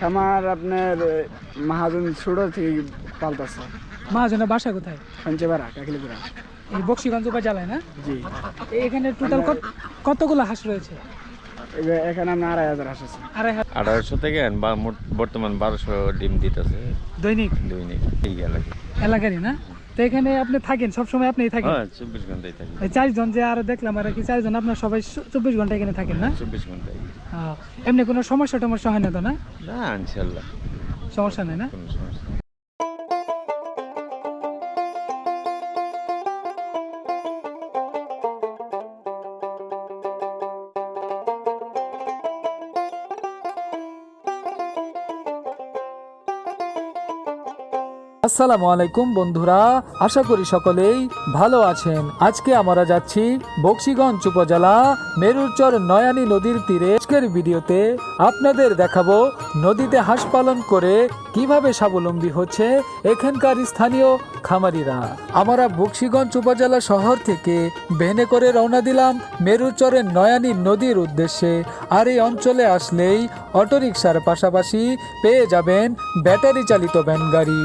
খামার আপনার মাহাজন ছোট থেকে পাল্টাছে মহাজনের বাসা কোথায়? পঞ্চবেড়া কাকলিপুরা। এই বক্সিগঞ্জ উপজেলায় না? জি। এখানে টোটাল কতগুলো হাঁস রয়েছে? এখানে আপনার আড়াই হাজার আসছে আড়াই হাজার আঠারোশো থেকে বর্তমান বারোশো ডিম দিতেছে। দৈনিক? দৈনিক এই এলাকায়। এলাকারই না? তো এখানে আপনি থাকেন সবসময় আপনি থাকেন? হ্যাঁ চব্বিশ থাকি। এই চারজন যে আর দেখলাম আর কি চারজন আপনার সবাই চব্বিশ ঘণ্টা এখানে থাকেন না? চব্বিশ ঘন্টায় এমনি কোনো সমস্যা টমস্যা হয় না তো না? না ইনশাল্লাহ। সমস্যা নেই না? কোনো সমস্যা আসসালামু আলাইকুম বন্ধুরা, আশা করি সকলেই ভালো আছেন। আজকে আমরা যাচ্ছি বক্সিগঞ্জ উপজেলা মেরুরচর নয়ানী নদীর তীরে। আজকের ভিডিওতে আপনাদের দেখাবো নদীতে হাঁস পালন করে কীভাবে স্বাবলম্বী হচ্ছে এখানকার স্থানীয় খামারিরা। আমরা বক্সিগঞ্জ উপজেলা শহর থেকে ভেনে করে রওনা দিলাম মেরুচরের নয়ানী নদীর উদ্দেশ্যে। আর এই অঞ্চলে আসলেই অটোরিকশার পাশাপাশি পেয়ে যাবেন ব্যাটারি চালিত ভ্যান গাড়ি।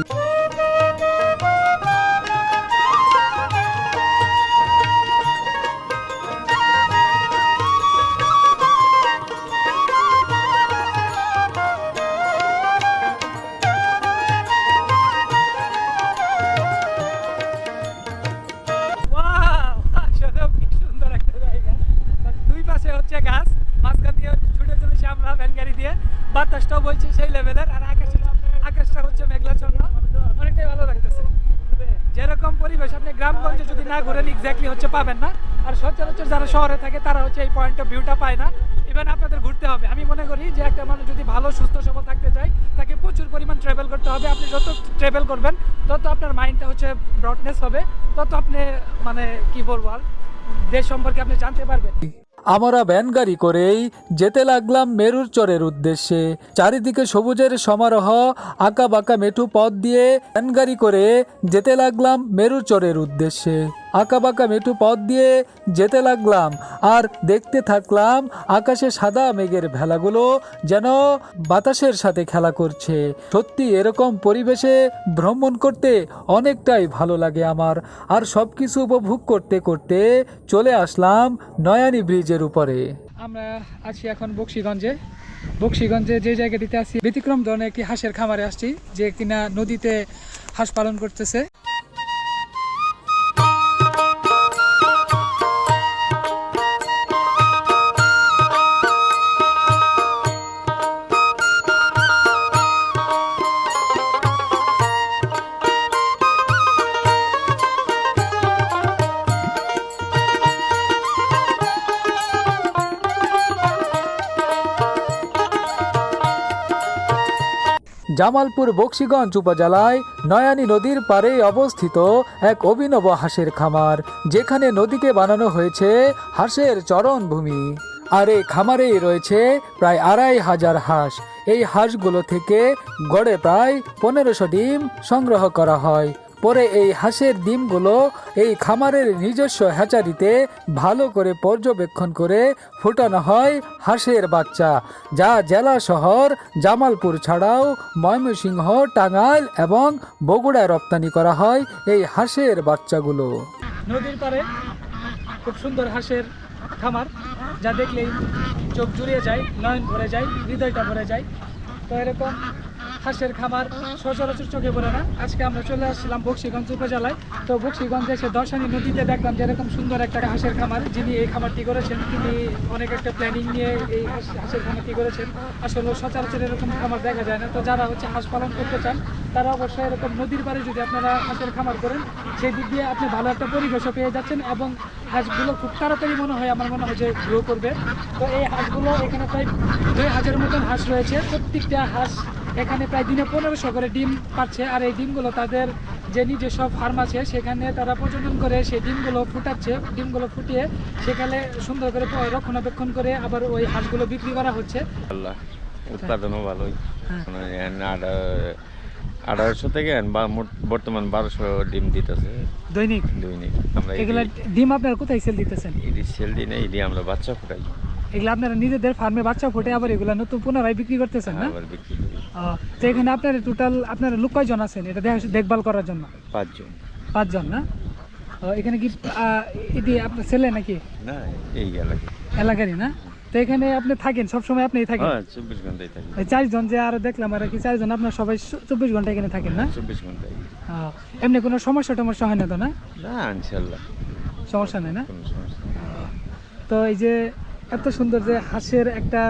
বাতাসটাও বইছে সেই লেভেলের আর আকাশে আকাশটা হচ্ছে মেঘলাচ্ছন্ন অনেকটাই ভালো লাগতেছে। যেরকম পরিবেশ আপনি গ্রামগঞ্জে যদি না ঘুরেন এক্স্যাক্টলি হচ্ছে পাবেন না। আর সচরাচর যারা শহরে থাকে, তারা হচ্ছে এই পয়েন্ট অফ ভিউটা পায় না। ইভেন আপনাদের ঘুরতে হবে। আমি মনে করি যে একটা মানুষ যদি ভালো, সুস্থ, সবল থাকতে চায়, তাকে প্রচুর পরিমাণ ট্রাভেল করতে হবে। আপনি যত ট্রাভেল করবেন, তত আপনার মাইন্ডটা হচ্ছে ব্রডনেস হবে। তত আপনি মানে কি বলব আর, দেশ সম্পর্কে আপনি জানতে পারবেন। আমরা ভ্যান গাড়ি করেই যেতে লাগলাম মেরুর চরের উদ্দেশ্যে। চারিদিকে সবুজের সমারোহ, আঁকা বাঁকা মেঠু পথ দিয়ে ভ্যান গাড়ি করে যেতে লাগলাম মেরুর চরের উদ্দেশ্যে। আঁকা বাঁকা মেঠু পথ দিয়ে যেতে লাগলাম আর দেখতে থাকলাম আকাশে সাদা মেঘের ভেলাগুলো যেন বাতাসের সাথে খেলা করছে। সত্যি এরকম পরিবেশে ভ্রমণ করতে অনেকটাই ভালো লাগে আমার। আর সব কিছু উপভোগ করতে করতে চলে আসলাম নয়ানী ব্রিজের উপরে। আমরা আছি এখন বক্সিগঞ্জে। বক্সিগঞ্জে যে জায়গাটিতে আছি, ব্যতিক্রম ধরনের একটি হাঁসের খামারে আসছি, যে কিনা নদীতে হাঁস পালন করতেছে। জামালপুর বক্সিগঞ্জ উপজেলায় নয়ানী নদীর পারে অবস্থিত এক অভিনব হাঁসের খামার, যেখানে নদীকে বানানো হয়েছে হাঁসের চরণভূমি আর এই খামারেই রয়েছে প্রায় আড়াই হাজার হাঁস। এই হাঁসগুলো থেকে গড়ে প্রায় পনেরোশো ডিম সংগ্রহ করা হয়। পরে এই হাঁসের ডিমগুলো এই খামারের নিজস্ব হ্যাচারিতে ভালো করে পর্যবেক্ষণ করে ফুটানো হয় হাঁসের বাচ্চা, যা জেলা শহর জামালপুর ছাড়াও ময়মনসিংহ, টাঙ্গাইল এবং বগুড়ায় রপ্তানি করা হয় এই হাঁসের বাচ্চাগুলো। নদীর পাড়ে খুব সুন্দর হাঁসের খামার, যা দেখলেই চোখ জুড়িয়ে যায়, নয়ন ভরে যায়, হৃদয়টা ভরে যায়। তো এরকম হাঁসের খামার, সচরাচর চোখে পড়ে না। আজকে আমরা চলে আসছিলাম বক্সিগঞ্জ উপজেলায়। তো বক্সিগঞ্জে এসে দর্শনী নদীতে দেখলাম যেরকম সুন্দর একটা হাঁসের খামার, যিনি এই খামারটি করেছেন, তিনি অনেক একটা প্ল্যানিং নিয়ে এই হাঁস- হাঁসের খামারটি করেছেন। আসলে সচরাচর এরকম খামার দেখা যায় না। তো যারা হচ্ছে হাঁস পালন করতে চান, তারা অবশ্যই এরকম নদীর পাড়ে যদি আপনারা হাঁসের খামার করেন, সেই দিক দিয়ে আপনি ভালো একটা পরিবেশও পেয়ে যাচ্ছেন এবং হাঁসগুলো খুব তাড়াতাড়ি মনে হয় আমার মনে হয় যে গ্রো করবে। তো এই হাঁসগুলো এখানে প্রায় দুই হাজারের মতন হাঁস রয়েছে। প্রত্যেকটা হাঁস এখানে প্রায় দিনে পনেরোশো করে ডিম পাচ্ছে আর এই ডিমগুলো তাদের যে নিজস্ব ফার্ম আছে সেখানে তারা প্রজনন করে সেই ডিমগুলো ফুটাচ্ছে। ডিমগুলো ফুটিয়ে সেখানে সুন্দর করে রক্ষণাবেক্ষণ করে আবার ওই হাঁসগুলো বিক্রি করা হচ্ছে। আল্লাহ উৎপাদনও ভালোই। হ্যাঁ। মানে আঠারোশো থেকে বর্তমান বারোশো ডিম দিতেছে। দৈনিক? দৈনিক। আমরা এগুলা ডিম আপনারা কোথায় সেল দিতেছেন? এটি সেল দিই না এটি আমরা বাচ্চা ফুটাই। এগুলো আপনারা নিজেদের ফার্মে বাচ্চা ফুটে আবার এগুলো নতুন পুনরায় বিক্রি করতেছেন না? আবার বিক্রি তো এখানে আপনার টোটাল আপনারা লোক কয়জন আছেন? এটা দেখা দেখভাল করার জন্য? পাঁচজন। পাঁচজন না? এখানে কি এটি আপনার ছেলে নাকি? না এই এলাকায়। এলাকারই না? তো এখানে আপনি থাকেন সবসময় আপনিই থাকেন? হ্যাঁ চব্বিশ ঘন্টায় চারজন যে আরও দেখলাম আর কি চারজন আপনার সবাই চব্বিশ ঘণ্টা এখানে থাকেন না? চব্বিশ ঘন্টায় এমনি কোনো সমস্যা টমস্যা হয় না তো না? না ইনশাল্লাহ। সমস্যা নেই না। তো এই যে এত সুন্দর যে হাঁসের একটা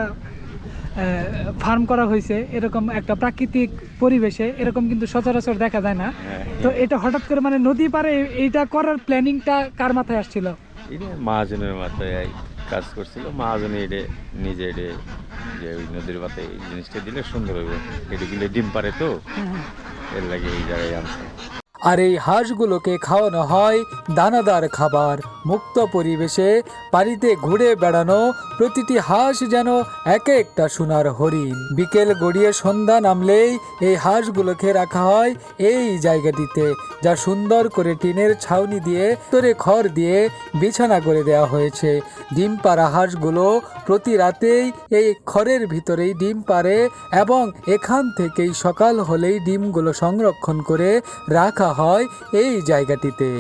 ফার্ম করা হয়েছে এরকম একটা প্রাকৃতিক পরিবেশে এরকম কিন্তু সচরাচর দেখা যায় না। হ্যাঁ তো এটা হঠাৎ করে মানে নদী পারে এইটা করার প্ল্যানিংটা কার মাথায় আসছিল? এটা মহাজনের মাথায় কাজ করছিল। মহাজনে এটা নিজে এটা যে ওই নদীর পাতে এই জিনিসটা দিলে সুন্দর হবে। এটা দিলে ডিম পারে তো। এর লাগে এই জায়গায় আনছে। আর এই হাঁসগুলোকে খাওয়ানো হয় দানাদার খাবার। মুক্ত পরিবেশে বাড়িতে ঘুরে বেড়ানো প্রতিটি হাঁস যেন এক একটা সোনার হরিণ। বিকেল গড়িয়ে সন্ধ্যা নামলেই এই হাঁসগুলোকে রাখা হয় এই জায়গাটিতে, যা সুন্দর করে টিনের ছাউনি দিয়ে তোরে খড় দিয়ে বিছানা করে দেওয়া হয়েছে। ডিম পাড়া হাঁসগুলো প্রতি রাতেই এই খড়ের ভিতরেই ডিম পারে এবং এখান থেকেই সকাল হলেই ডিমগুলো সংরক্ষণ করে রাখা হয় এই জায়গাটিতে।